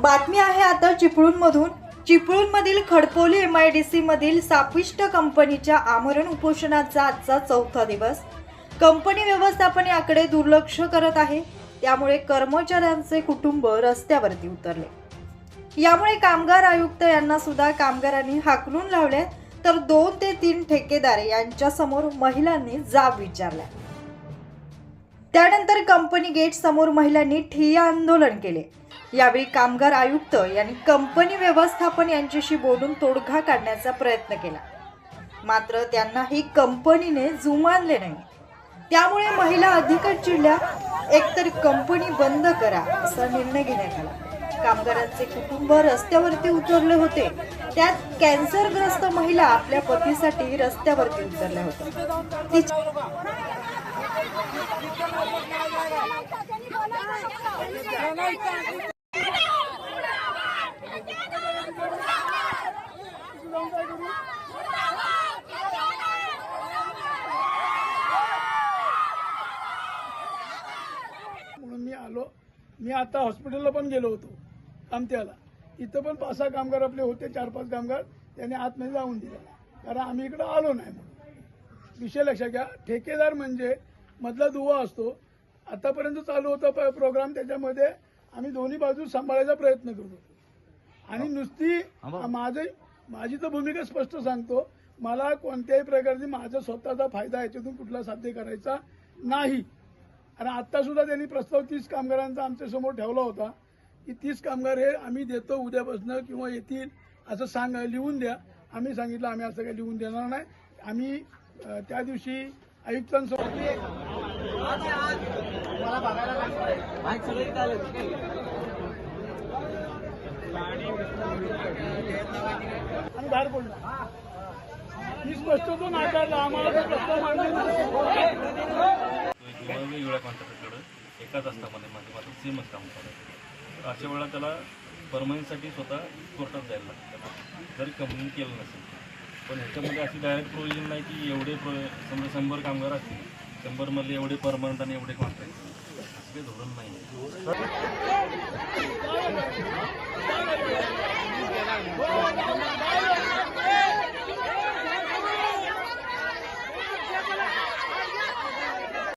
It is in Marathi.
बातमी आहे आता चिपळूणमधून. चिपळूणमधील Khadpoli M I D C मधील सापिष्ट कंपनीच्या आमरण उपोषणाचा आजचा चौथा दिवस. कंपनी व्यवस्थापन याकडे दुर्लक्ष करत आहे. त्यामुळे कर्मचाऱ्यांचे कुटुंब रस्त्यावरती उतरले. यामुळे कामगार आयुक्त यांना सुद्धा कामगारांनी हाकलून लावले. तर दोन ते तीन ठेकेदार यांच्यासमोर महिलांनी जाब विचारला. त्यानंतर कंपनी गेट समोर महिलांनी ठिय्या आंदोलन केले. यावेळी कामगार आयुक्त यांनी कंपनी व्यवस्थापन यांच्याशी बोलून तोडगा काढण्याचा प्रयत्न केला. मात्र त्यांना ही कंपनीने जुमानले नाही. त्यामुळे महिला अधिकच चिडल्या एकतर कंपनी बंद करा असा निर्णय घेण्यात आला. कामगारांचे कुटुंब रस्त्यावरती उतरले होते. त्यात कॅन्सरग्रस्त महिला आपल्या पतीसाठी रस्त्यावरती उतरल्या होत्या. म्हणून मी आलो. मी आता हॉस्पिटलला पण गेलो होतो कामत्याला. तिथं पण पाच सहा कामगार आपले होते चार पाच कामगार. त्यांनी आतमध्ये जाऊन दिले. कारण आम्ही इकडं आलो नाही म्हणून. विषय लक्षात घ्या. ठेकेदार म्हणजे मधला दुवा असतो. आतापर्यंत चालू होता प्रोग्राम त्याच्यामध्ये आम्ही दोन्ही बाजू सांभाळायचा प्रयत्न करत होतो. आणि नुसती माझं माझी तर भूमिका स्पष्ट सांगतो. मला कोणत्याही प्रकारची माझा स्वतःचा फायदा याच्यातून कुठला साध्य करायचा नाही. आणि आता सुद्धा त्यांनी प्रस्ताव तीस कामगारांचा आमच्यासमोर ठेवला होता. की तीस कामगार हे आम्ही देतो उद्यापासून किंवा येतील असं सांग लिहून द्या. आम्ही सांगितलं आम्ही असं काही लिहून देणार नाही. आम्ही त्या दिवशी आयुक्तांसोबत आणि बाहेर पडलो मी स्पष्ट तो नाकारला आम्हाला तो प्रस्ताव मांडला कॉन्ट्रॅक्टरकडे एकाच असतामध्ये माध्यमातून सेमच काम अशा वेळेला त्याला परमनंटसाठी स्वतः कोर्टात जायला लागतं. जरी कंपनीने केलं नसेल. पण ह्याच्यामध्ये अशी डायरेक्ट प्रोव्हिजन नाही की एवढे प्रो समजा शंभर कामगार असतील शंभरमधले एवढे परमनंट आणि एवढे कॉन्ट्रॅक्ट असं काही धोरण नाही. आहे